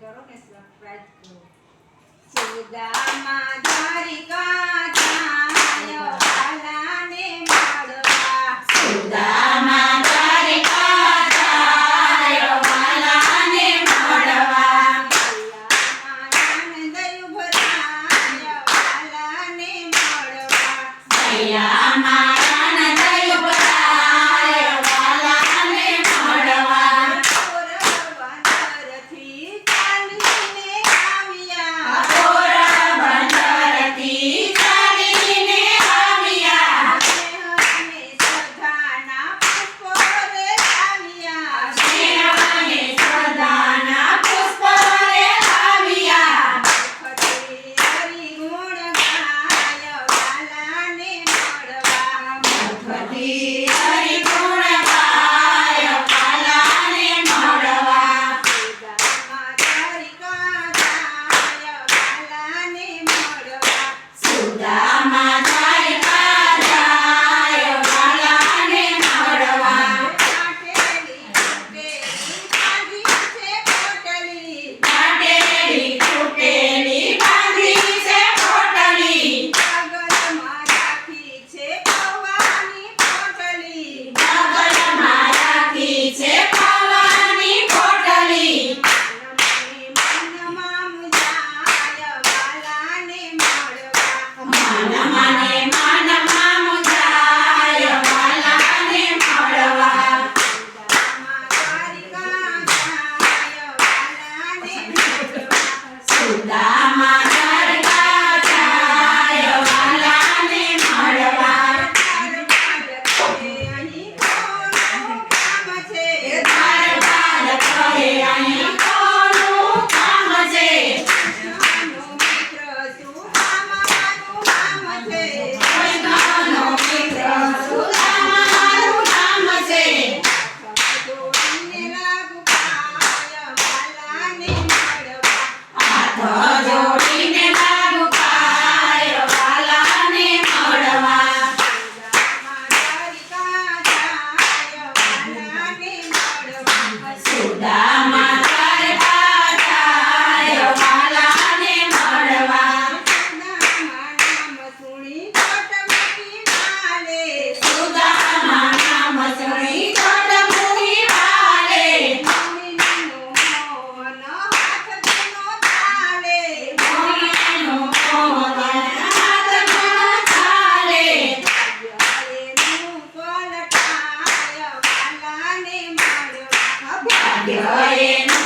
કરો ને સબસ્ક્રાઇબ કરો. સુદામા ધારિકા Yeah. I. Happy